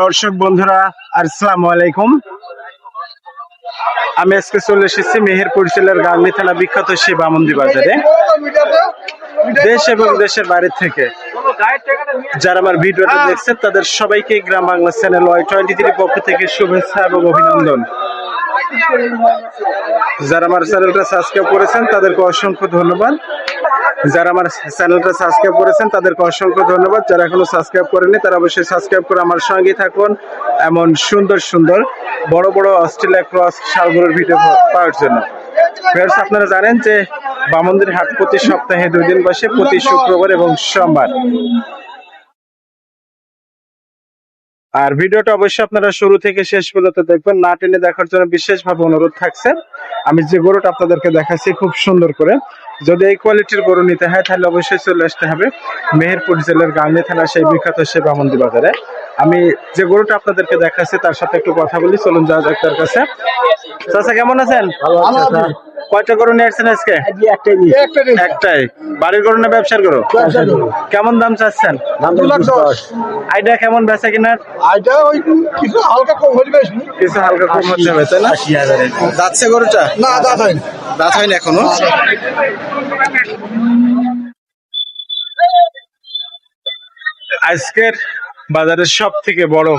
দর্শক বন্ধুরা আসসালামু আলাইকুম। আমি আজকে চলে এসেছি মেহেরপুর জেলার গাংনি থানা বিখ্যাত সেই বামন্দি বাজারে। দেশ এবং দেশের বাইরে থেকে যারা আমার ভিডিওটা দেখছেন তাদের সবাইকে Gram Bangla channel Y twenty three পক্ষ থেকে শুভেচ্ছা এবং অভিনন্দন। যারা আমার চ্যানেলটা সাবস্ক্রাইব করেছেন তাদেরকে অসংখ্য ধন্যবাদ। যারা আমার চ্যানেলটা সাবস্ক্রাইব করেছেন, তাদেরকে অসংখ্য ধন্যবাদ। যারা এখনও সাবস্ক্রাইব করেনি তারা অবশ্যই সাবস্ক্রাইব করে আমার সঙ্গে থাকুন এমন সুন্দর সুন্দর, বড় বড় অস্ট্রেলিয়া ক্রস শালগুলোর ভিডিও পাওয়ার জন্য। ফ্রেন্ডস আপনারা জানেন যে বামন্দির হাট প্রতি সপ্তাহে দুই দিন বসে, প্রতি শুক্রবার এবং সোমবার। আর ভিডিওটা অবশ্যই আপনারা শুরু থেকে শেষ পর্যন্ত দেখবেন। না টেনে দেখার জন্য বিশেষভাবে অনুরোধ থাকছে। আমি যে গরুটা আপনাদেরকে দেখাচ্ছি, খুব সুন্দর করে। যদি এই কোয়ালিটির গরু নিতে হয় তাহলে অবশ্যই চলে আসতে হবে মেহেরপুর জেলার গাঙ্গি থানা সেই বিখ্যাত সে বামন্দি বাজারে। আমি যে গরুটা আপনাদেরকে দেখাচ্ছি তার সাথে একটু কথা বলি। চলুন যাওয়া যাক তার কাছে। চাচা কেমন আছেন? কয়টা গরু নিয়ে আসছেন আজকে? একটাই বাড়ির গরু না ব্যবসার গরু? কেমন দাম চাচ্ছেন? আইডিয়া কেমন বেচা কিনার? আইটা ওই কিছু হালকা কম হয়ে কিছু হালকা কম হতে হবে তাই না? যাচ্ছে গরুটা? না দাদা দাঁত হয়নি এখনও? আজকের বাজারের সব থেকে বড়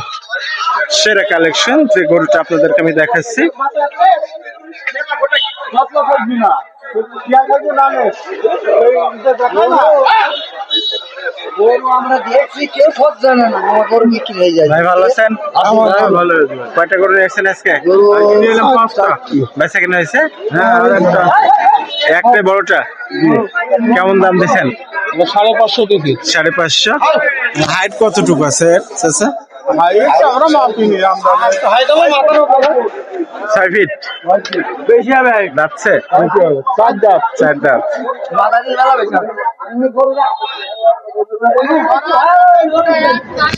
সেরা কালেকশন যে গরুটা আপনাদেরকে আমি দেখাচ্ছি আমরা দেখছি কেউ সব জানে না আমার গরু বিক্রি হয়ে যায়। ভাই ভালো আছেন? ভালো কয়টা গরু নিয়ে আজকে? গরু আজকে নিয়ে এলাম পাঁচটা। বেচা কিনা হয়েছে? হ্যাঁ, একটা। বড়টা? কেমন দাম দিচ্ছেন সাড়ে পাঁচশো সাড়ে পাঁচশো। হাইট কতটুকু আছে চাচা আমরা মাপিনি আমরা ছয় ফিট বেশি হবে। যাচ্ছে। চার দাঁত। চার দাঁত।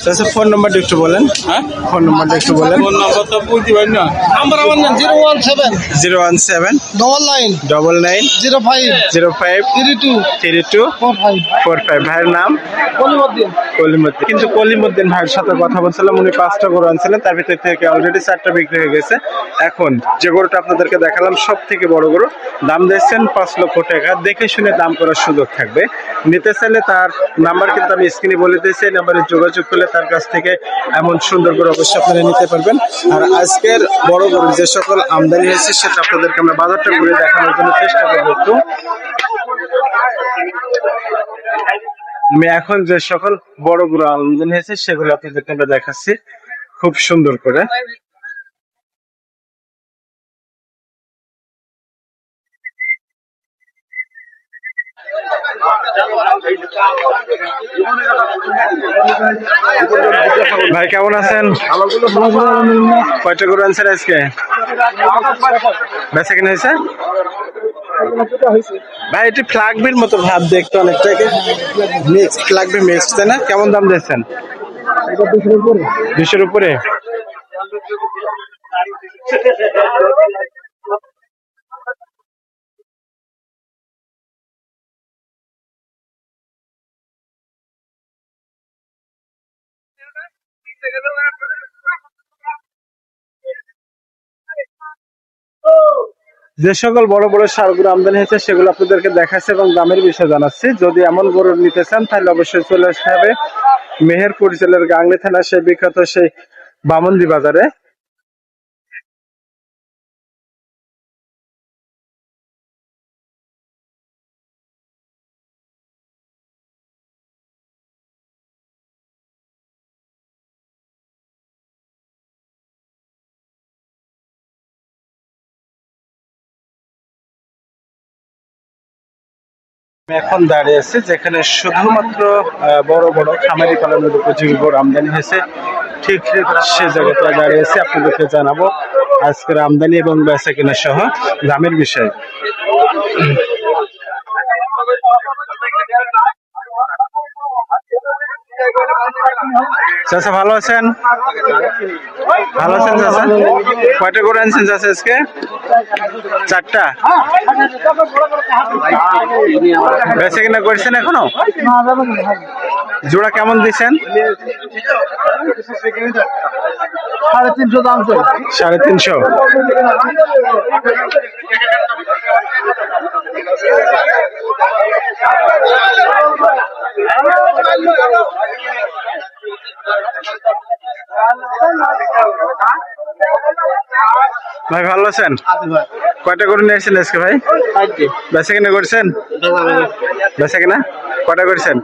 চাচা ফোন নাম্বারটা একটু বলেন। হ্যাঁ? ফোন নাম্বারটা একটু বলেন। ফোন নাম্বার তো বলতে পারি না। নাম্বার আমার নাম zero one seven. Zero one seven. Double nine. Double nine. Zero five. Zero five. Three two. Three two. Four five. Four five. ভাইয়ের নাম? কলিমদ্দিন। কলিমুদ্দিন। কিন্তু কলিমুদ্দিন ভাইয়ের সাথে কথা বলছিলাম উনি পাঁচটা গরু আনছিলেন, তার ভিতর থেকে অলরেডি চারটা বিক্রি হয়ে গেছে। এখন যে গরুটা আপনাদেরকে দেখালাম সব থেকে বড় গরু, দাম দিয়েছেন পাঁচ লক্ষ টাকা। দেখে শুনে দাম করার সুযোগ থাকবে। নিতে চাইলে তার নাম্বার কিন্তু আমি স্ক্রিনে বলে দিয়েছি নাম্বারে যোগাযোগ করলে তার কাছ থেকে এমন সুন্দর করে অবশ্যই আপনারা নিতে পারবেন। আর আজকের বড় গরু যে সকল আমদানি হয়েছে, সেটা আপনাদেরকে আমরা বাজারটা ঘুরে দেখানোর জন্য চেষ্টা করব একটু। আমি এখন যে সকল বড় গরু আমদানি হয়েছে, সেগুলো আপনাদেরকে আমরা দেখাচ্ছি। খুব সুন্দর করে। ভাই, কেমন আছেন? কয়টা গরু আনছেন আজকে? বেচা কিনা হয়েছে? ভাই, এটি ফ্লাগবির মতো ভাব দেখতে অনেকটাকে মিক্স ফ্লাগবি মিক্স তাই না? কেমন দাম দিচ্ছেন? দুশোর উপরে। যে সকল বড় বড় সারগুলো আমদানি হয়েছে, সেগুলো আপনাদেরকে দেখাচ্ছে এবং দামের বিষয়ে জানাচ্ছি। যদি এমন গরু নিতে চান, তাহলে অবশ্যই চলে আসতে হবে মেহেরপুর জেলার গাংলি থানা সেই বিখ্যাত সেই বামন্দি বাজারে। আমি এখন দাঁড়িয়ে আছি, যেখানে শুধুমাত্র বড় বড় খামারি পালনের উপযোগী গরু আমদানি হয়েছে। ঠিক সে জায়গাতে দাঁড়িয়ে আছি, আপনাদেরকে জানাব আজকের আমদানি এবং বেচা কিনা সহ দামের বিষয়ে। চাচা, ভালো আছেন? ভালো আছেন চাচা? কয়টা করে আনছেন চাচা আজকে? চারটা? বেচা কিনা করছেন এখনও? জোড়া কেমন দিচ্ছেন? সাড়ে তিনশো। দাম সাড়ে তিনশো। ভাই ভালো আছেন? কয়টা করে নিয়েছেন আজকে ভাই? বেচা কিনা করছেন? বেচা কিনা? কয়টা করছেন?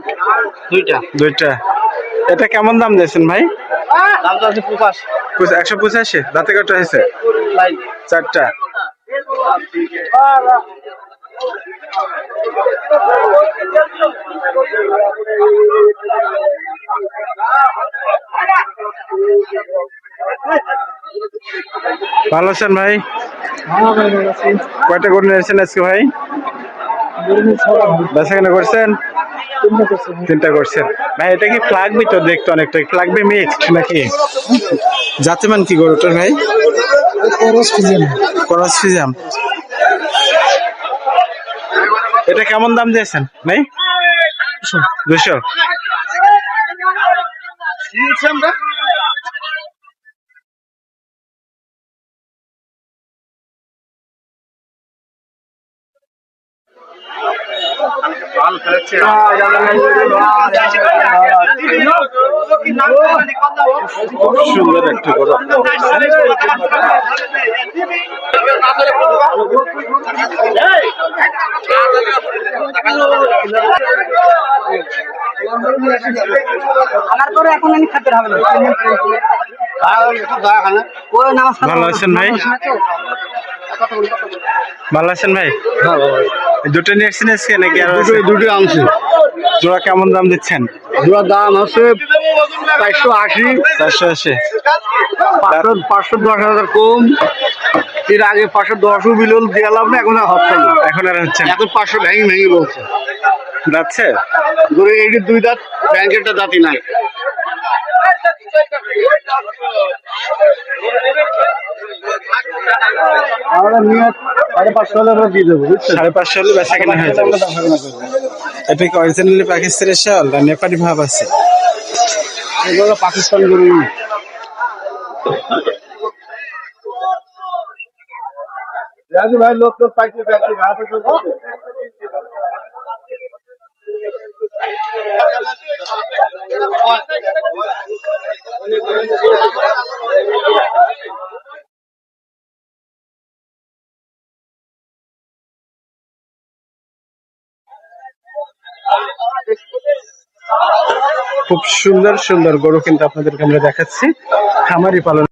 দুইটা। দুইটা। এটা কেমন দাম দিয়েছেন ভাই? একশো পঁচাশি? দাঁতে কটা হয়েছে? চারটা। ভালো আছেন ভাই? কয়টা করে নিয়েছেন আজকে ভাই? বেচা কেনা করছেন? তিনটা করছেন। ভাই এটা কি ফ্লাগবি তো দেখতে অনেকটা? ফ্লাগবি মিক্সড নাকি? জাতিমান কি গরুটার ভাই? করস ফিজাম। এটা কেমন দাম দিয়েছেন ভাই? দুশো সুন্দর একটা এখন আমি খাতে হবে না ভালো আছেন ভাই? ভালো আছেন ভাই দুটো নিয়ে এসছেন আজকে নাকি আরও আছে? দুটো আনছি। জোড়া কেমন দাম দিচ্ছেন? দুটার দাম আছে চারশো আশি। চারশো আশি। পাঁচশো পাঁচশো দশ হাজার কম। এর আগে পাঁচশো দশও বিলল গেলাম না এখন আর হচ্ছে না। এখন আর হচ্ছে না। এখন পাঁচশো ভেঙে ভেঙে বলছে। যাচ্ছে? ধরে এই দুই দাঁত ব্যাংকেরটা দাঁতই নাই। আমরা নিয়ে সাড়ে পাঁচশো হলে বেচা কেনা হয়ে যাবে। এটা কি অরিজিনালি পাকিস্তানের শাল না নেপালি ভাব আছে? এগুলো পাকিস্তান গরু রাজু ভাই লোক লোক পাইছে পাইছে খুব সুন্দর সুন্দর গরু কিন্তু আপনাদেরকে আমরা দেখাচ্ছি। খামারি পালন